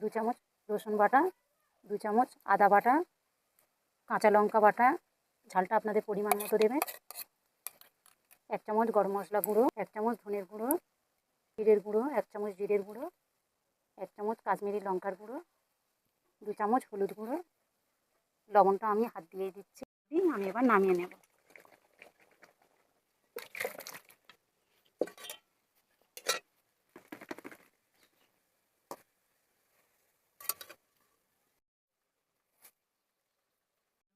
দু চামচ রসুন বাটা, দু চামচ আদা বাটা, কাঁচা লঙ্কা বাটা, ঝালটা আপনাদের পরিমাণ মতো দেবেন। এক চামচ গরম মশলা গুঁড়ো, এক চামচ ধনের গুঁড়ো, জিরের গুঁড়ো, এক চামচ জিরের গুঁড়ো, এক চামচ কাশ্মীরি লঙ্কার গুঁড়ো, দু চামচ হলুদ গুঁড়ো। লবণটা আমি হাত দিয়ে দিচ্ছি, আমি এবার নামিয়ে নেব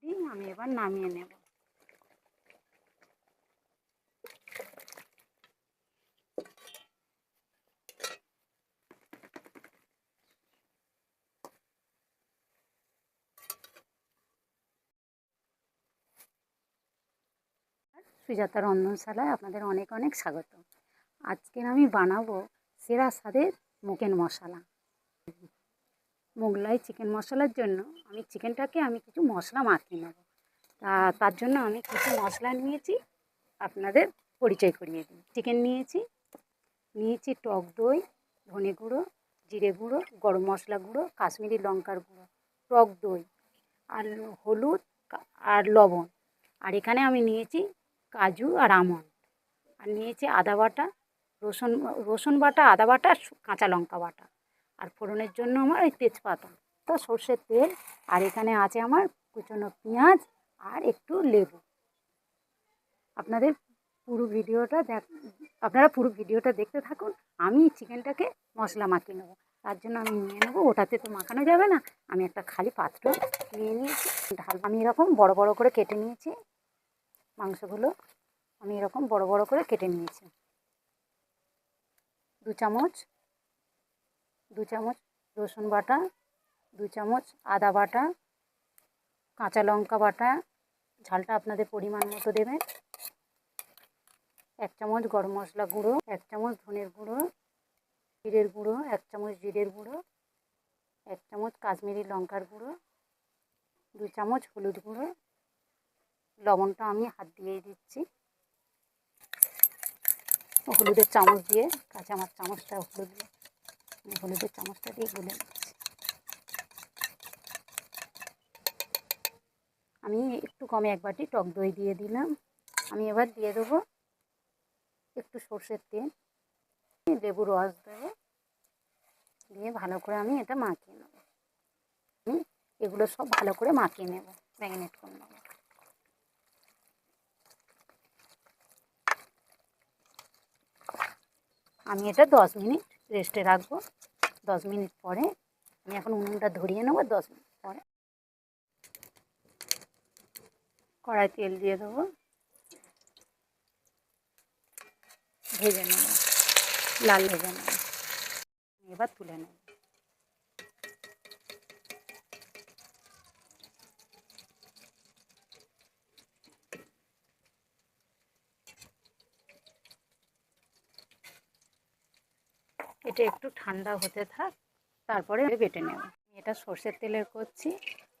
দিয়ে আমি এবার নামিয়ে নেব। সুজাতা রন্ধনশালায় আপনাদের অনেক অনেক স্বাগত। আজকের আমি বানাবো সেরা স্বাদের মুকেন মশলা। মোগলাই চিকেন মশলার জন্য আমি চিকেনটাকে আমি কিছু মশলা মাখিয়ে নেব। তার জন্য আমি কিছু মশলা নিয়েছি, আপনাদের পরিচয় করিয়ে দিই। চিকেন নিয়েছি নিয়েছি টক দই, ধনে গুঁড়ো, জিরে গুঁড়ো, গরম মশলা গুঁড়ো, কাশ্মীরি লঙ্কার গুঁড়ো, টক দই, আর হলুদ আর লবণ। আর এখানে আমি নিয়েছি কাজু আর আমন্ড। আর নিয়েছি আদা বাটা, রসুন রসুন বাটা, আদা বাটা কাঁচা লঙ্কা বাটা। আর ফোড়নের জন্য আমার ওই তেজপাতা। তো সর্ষের তেল, আর এখানে আছে আমার কুচনো পেঁয়াজ আর একটু লেবু। আপনাদের পুরো ভিডিওটা দেখ, আপনারা পুরো ভিডিওটা দেখতে থাকুন, আমি চিকেনটাকে মশলা মাখিয়ে নেব। তার জন্য আমি নিয়ে নেব, ওটাতে তো মাখানো যাবে না। আমি একটা খালি পাত্র নিয়ে নিয়েছি, ঢাল, আমি এরকম বড় বড় করে কেটে নিয়েছি। মাংসগুলো আমি এরকম বড় বড় করে কেটে নিয়েছি। দু চামচ দু চামচ রসুন বাটা, দু চামচ আদা বাটা, কাঁচা লঙ্কা বাটা ঝালটা আপনাদের পরিমাণ মতো দেবেন। এক চামচ গরম মশলা গুঁড়ো, এক চামচ ধনের গুঁড়ো, জিরের গুঁড়ো, এক চামচ জিরের গুঁড়ো, এক চামচ কাশ্মীরি লঙ্কার গুঁড়ো দু চামচ হলুদ গুঁড়ো। লবণটা আমি হাত দিয়েই দিচ্ছি। হলুদের চামচ দিয়ে কাঁচা আমার চামচটা হলুদ হলুদের চামচটা দিয়ে গুলে নিচ্ছি। আমি একটু কমে এক বাটি টক দই দিয়ে দিলাম। আমি এবার দিয়ে দেবো একটু সর্ষের তেল লেবু রস দেবো, দিয়ে ভালো করে আমি এটা মাখিয়ে নেব। আমি এগুলো সব ভালো করে মাখিয়ে নেব ম্যারিনেট করে নেব। আমি এটা দশ মিনিট রেস্টে রাখব। দশ মিনিট পরে আমি এখন উনুনটা ধরিয়ে নেব, দশ মিনিট পরে কড়াই তেল দিয়ে দেবো। ভেজে নেব। লাল ভেজে নেব। এবার তুলে নেব। এটা একটু ঠান্ডা হতে থাক, তারপরে বেটে নেব। এটা সর্ষের তেলে করছি।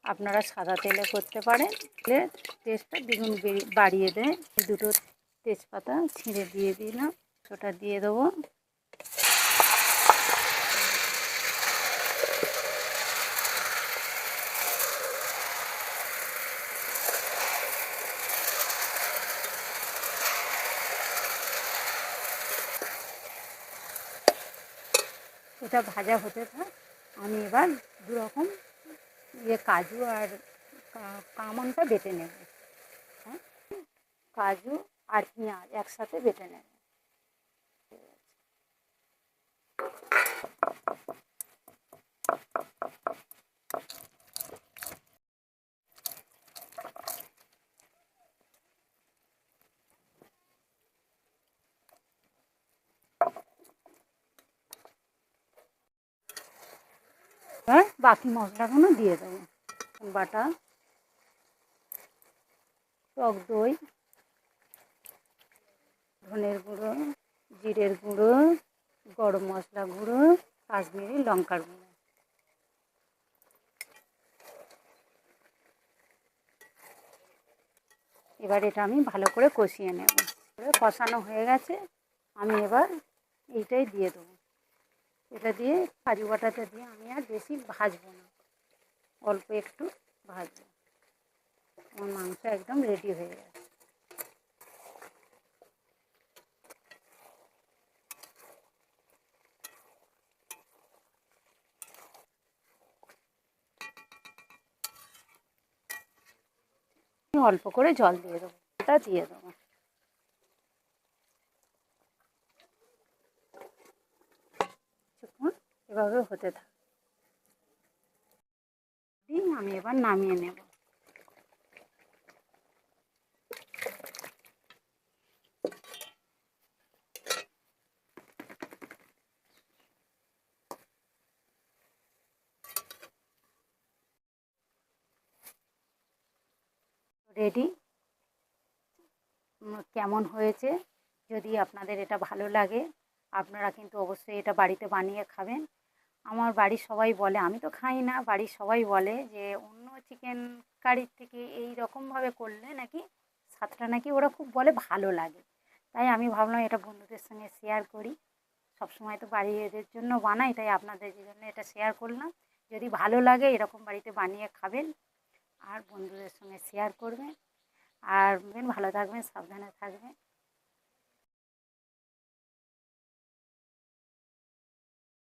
আপনারা সাদা তেলে করতে পারেন। তেলে টেস্টটা দ্বিগুণ বাড়িয়ে দেয় দুটো তেজপাতা ছিঁড়ে দিয়ে দিলাম। ওটা দিয়ে দেবো। এটা ভাজা হতে থাক। আমি এবার দু ইয়ে কাজু আর কামনটা বেটে নেব। হ্যাঁ? কাজু আর পেঁয়াজ একসাথে বেটে নেব। এবার বাকি মশলাগুলো দিয়ে দেবো। বাটা, টক দই, ধনের গুঁড়ো, জিরের গুঁড়ো, গরম মশলা গুঁড়ো, কাশ্মীরি লঙ্কার গুঁড়ো। এবার এটা আমি ভালো করে কষিয়ে নেব। কষানো হয়ে গেছে, আমি এবার এইটাই দিয়ে দেবো। এটা দিয়ে কাজু বাটাটা দিয়ে আমি আর বেশি ভাজবো না। অল্প একটু ভাজবো। আমার মাংস একদম রেডি হয়ে গেছে। অল্প করে জল দিয়ে দেবো। এটা দিয়ে দেবো। এভাবে হতে থাকে। দিয়ে আমি এবার নামিয়ে নেব। রেডি কেমন হয়েছে? যদি আপনাদের এটা ভালো লাগে, আপনারা কিন্তু অবশ্যই এটা বাড়িতে বানিয়ে খাবেন। আমার বাড়ির সবাই বলে, আমি তো খাই না, বাড়ির সবাই বলে যে, অন্য চিকেন কারির থেকে এই রকমভাবে করলে নাকি স্বাদটা নাকি ওরা খুব বলে ভালো লাগে। তাই আমি ভাবলাম এটা বন্ধুদের সঙ্গে শেয়ার করি। সবসময় তো বাড়ি এদের জন্য বানাই, তাই আপনাদের জন্য এটা শেয়ার করলাম। যদি ভালো লাগে এরকম বাড়িতে বানিয়ে খাবেন আর বন্ধুদের সঙ্গে শেয়ার করবেন। আর ভালো থাকবেন, সাবধানে থাকবেন।